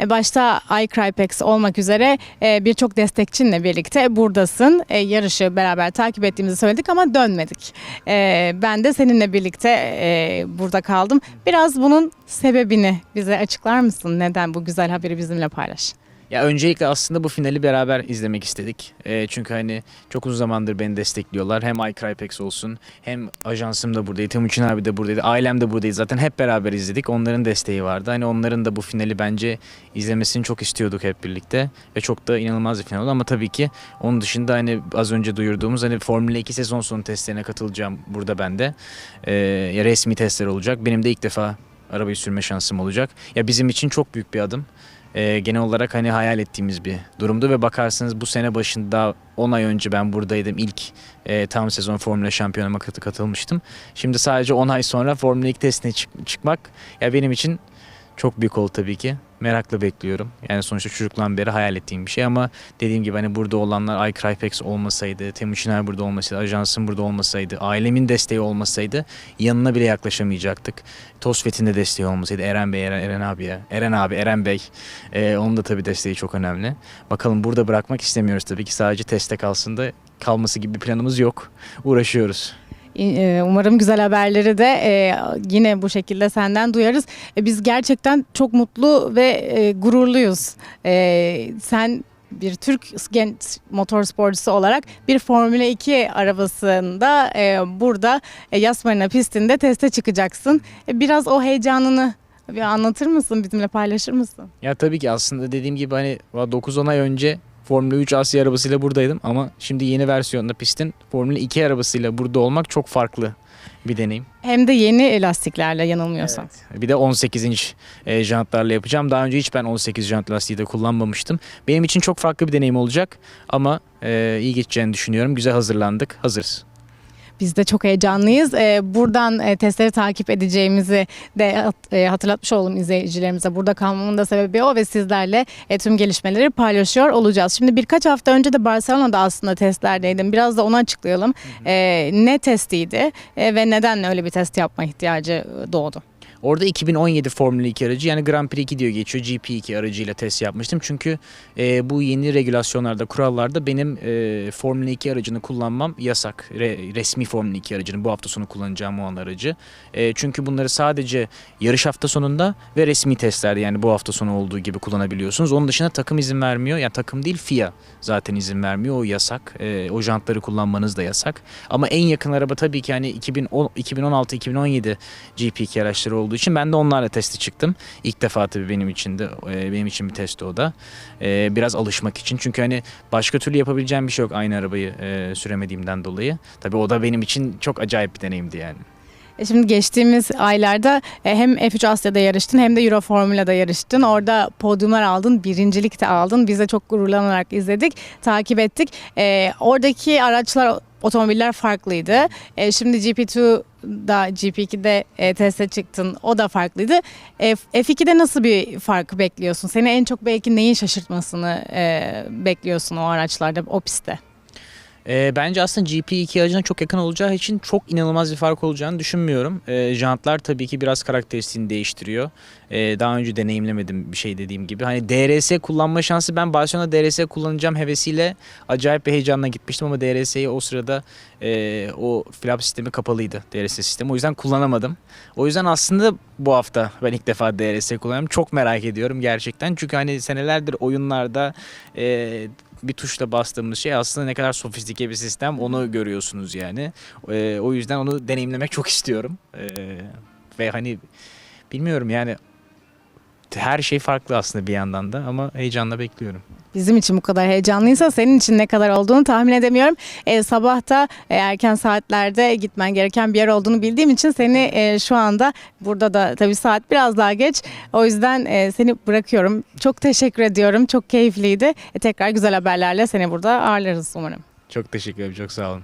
E, başta iCrypex olmak üzere e, birçok destekçinle birlikte buradasın. E, yarışı beraber takip ettiğimizi söyledik ama dönmedik. Ben de seninle birlikte burada kaldım. Biraz bunun sebebini bize açıklar mısın? Neden bu güzel haberi bizimle paylaş? Ya öncelikle aslında bu finali beraber izlemek istedik. Ee, çünkü hani çok uzun zamandır beni destekliyorlar. Hem iCrypex olsun hem ajansım da buradaydı. Timuçin abi de buradaydı. Ailem de buradaydı. Zaten hep beraber izledik. Onların desteği vardı. Hani onların da bu finali bence izlemesini çok istiyorduk hep birlikte. Ve çok da inanılmaz bir final oldu. Ama tabii ki onun dışında hani az önce duyurduğumuz hani Formula 2 sezon sonu testlerine katılacağım burada ben de. Ya resmi testler olacak. Benim de ilk defa arabayı sürme şansım olacak. Ya bizim için çok büyük bir adım e, genel olarak hani hayal ettiğimiz bir durumdu ve bakarsanız bu sene başında 10 ay önce ben buradaydım ilk e, tam sezon Formula şampiyonama katı katılmıştım. Şimdi sadece 10 ay sonra Formula 2 testine çık- çıkmak ya benim için çok büyük oldu tabii ki. Merakla bekliyorum. Yani sonuçta çocukluğumdan beri hayal ettiğim bir şey ama dediğim gibi hani burada olanlar iCrypex olmasaydı, Temuçin abi burada olmasaydı, ajansım burada olmasaydı, ailemin desteği olmasaydı yanına bile yaklaşamayacaktık. Tosfet'in de desteği olmasaydı Eren Bey, Eren, Eren abi ya. Eren abi, Eren Bey. Ee, onun da tabii desteği çok önemli. Bakalım burada bırakmak istemiyoruz tabii ki. Sadece teste kalsın da kalması gibi bir planımız yok. Uğraşıyoruz. E, Umarım güzel haberleri de e, yine bu şekilde senden duyarız. E, Biz gerçekten çok mutlu ve gururluyuz. Sen bir Türk genç motorsporcusu olarak bir Formula 2 arabasında burada Yas Marina pistinde teste çıkacaksın. Biraz o heyecanını bir anlatır mısın, bizimle paylaşır mısın? Ya tabii ki aslında dediğim gibi hani 9-10 ay önce Formula 3 Asya arabasıyla buradaydım ama şimdi yeni versiyonda pistin Formula 2 arabasıyla burada olmak çok farklı bir deneyim. Hem de yeni lastiklerle yanılmıyorsam. Bir de 18 inç e, jantlarla yapacağım. Daha önce hiç ben 18 jant lastiği de kullanmamıştım. Benim için çok farklı bir deneyim olacak ama e, iyi geçeceğini düşünüyorum. Güzel hazırlandık. Hazırız. Biz de çok heyecanlıyız. Ee, buradan e, testleri takip edeceğimizi de e, hatırlatmış olalım izleyicilerimize. Burada kalmamın da sebebi o ve sizlerle e, tüm gelişmeleri paylaşıyor olacağız. Şimdi birkaç hafta önce de Barcelona'da aslında testlerdeydim. Biraz da onu açıklayalım. Ee, ne testiydi e, ve neden öyle bir test yapma ihtiyacı doğdu? Orada 2017 Formula 2 aracı yani Grand Prix 2 diyor geçiyor. GP2 aracıyla test yapmıştım. Çünkü e, bu yeni regülasyonlarda, kurallarda benim e, Formula 2 aracını kullanmam yasak. Re- resmi Formula 2 aracını bu hafta sonu kullanacağım olan aracı. E, çünkü bunları sadece yarış hafta sonunda ve resmi testlerde yani bu hafta sonu olduğu gibi kullanabiliyorsunuz. Onun dışında takım izin vermiyor. Yani takım değil FIA zaten izin vermiyor. O yasak. E, o jantları kullanmanız da yasak. Ama en yakın araba tabii ki hani 2010 2016-2017 GP2 araçları olduğu için ben de onlarla testi çıktım. İlk defa tabii benim için de e, benim için bir testi o da. E, biraz alışmak için. Çünkü hani başka türlü yapabileceğim bir şey yok aynı arabayı e, süremediğimden dolayı. Tabii o da benim için çok acayip bir deneyimdi yani. Şimdi geçtiğimiz aylarda hem F3 Asya'da yarıştın hem de Euro Formula'da yarıştın. Orada podyumlar aldın, birincilik de aldın. Biz de çok gururlanarak izledik, takip ettik. Oradaki araçlar, otomobiller farklıydı. Şimdi GP2 da GP2'de e, teste çıktın. O da farklıydı. E, F2'de nasıl bir farkı bekliyorsun? Seni en çok belki neyin şaşırtmasını e, bekliyorsun o araçlarda, o pistte? E, bence aslında GP2 aracına çok yakın olacağı için çok inanılmaz bir fark olacağını düşünmüyorum. E, jantlar tabii ki biraz karakteristiğini değiştiriyor. E, daha önce deneyimlemedim bir şey dediğim gibi. Hani DRS kullanma şansı ben Barcelona DRS kullanacağım hevesiyle acayip bir heyecanla gitmiştim ama DRS'yi o sırada e, o flap sistemi kapalıydı DRS sistemi. O yüzden kullanamadım. O yüzden aslında bu hafta ben ilk defa DRS kullanıyorum. Çok merak ediyorum gerçekten. Çünkü hani senelerdir oyunlarda e, bir tuşla bastığımız şey aslında ne kadar sofistike bir sistem onu görüyorsunuz yani. E, o yüzden onu deneyimlemek çok istiyorum. E, ve hani bilmiyorum yani her şey farklı aslında bir yandan da ama heyecanla bekliyorum. Bizim için bu kadar heyecanlıysa senin için ne kadar olduğunu tahmin edemiyorum. E, sabahta e, erken saatlerde gitmen gereken bir yer olduğunu bildiğim için seni e, şu anda burada da tabii saat biraz daha geç. O yüzden e, seni bırakıyorum. Çok teşekkür ediyorum. Çok keyifliydi. E, tekrar güzel haberlerle seni burada ağırlarız umarım. Çok teşekkür ederim. Çok sağ olun.